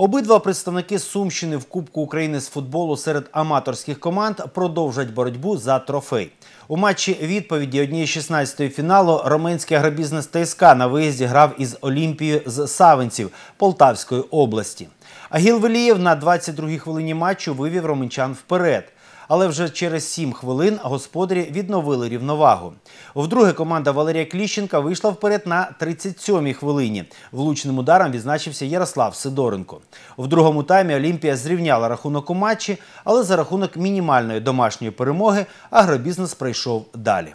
Обидва представники Сумщини в Кубку України з футболу серед аматорських команд продовжать боротьбу за трофей. У матчі відповіді однієї 16-ї фіналу Роменський агробізнес ТСК на виїзді грав із Олімпією з Савинців Полтавської області. Агіл Велієв на 22-й хвилині матчу вивів романчан вперед. Але вже через 7 хвилин господарі відновили рівновагу. Вдруге команда Валерія Кліщенка вийшла вперед на 37-й хвилині. Влучним ударом відзначився Ярослав Сидоренко. В другому таймі Олімпія зрівняла рахунок у матчі, але за рахунок мінімальної домашньої перемоги агробізнес пройшов далі.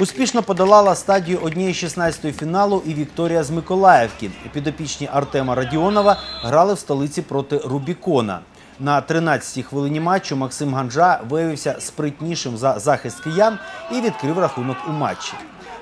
Успішно подолала стадію однієї 16-ї фіналу і Вікторія з Миколаївки. Підопічні Артема Радіонова грали в столиці проти Рубікона. На 13-й хвилині матчу Максим Ганжа виявився спритнішим за захист киян і відкрив рахунок у матчі.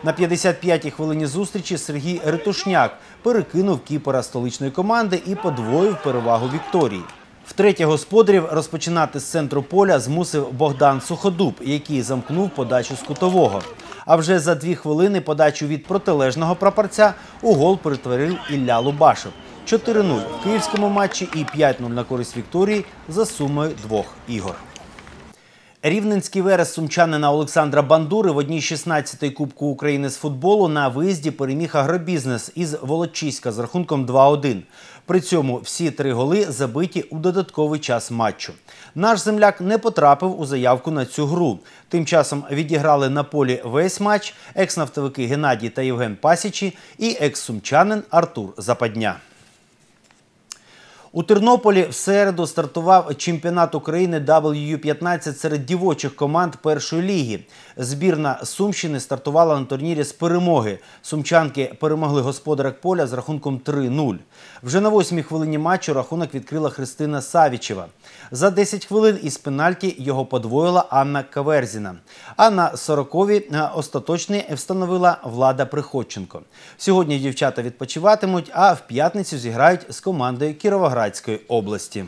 На 55-й хвилині зустрічі Сергій Ретушняк перекинув кіпера столичної команди і подвоїв перевагу Вікторії. Втретє господарів розпочинати з центру поля змусив Богдан Суходуб, який замкнув подачу з кутового. А вже за дві хвилини подачу від протилежного прапорця у гол перетворив Ілля Лубашев. 4-0 в київському матчі і 5-0 на користь Вікторії за сумою двох ігор. Рівненський верес сумчанина Олександра Бандури в одній 16-ї Кубку України з футболу на виїзді переміг агробізнес із Волочиська з рахунком 2-1. При цьому всі три голи забиті у додатковий час матчу. Наш земляк не потрапив у заявку на цю гру. Тим часом відіграли на полі весь матч екс-нафтовики Геннадій та Євген Пасічі і екс-сумчанин Артур Западня. У Тернополі в середу стартував чемпіонат України WU-15 серед дівочих команд першої ліги. Збірна Сумщини стартувала на турнірі з перемоги. Сумчанки перемогли господарок поля з рахунком 3-0. Вже на восьмій хвилині матчу рахунок відкрила Христина Савічева. За 10 хвилин із пенальті його подвоїла Анна Каверзіна. А на 40-ві остаточний встановила Влада Приходченко. Сьогодні дівчата відпочиватимуть, а в п'ятницю зіграють з командою Кіровоградської області.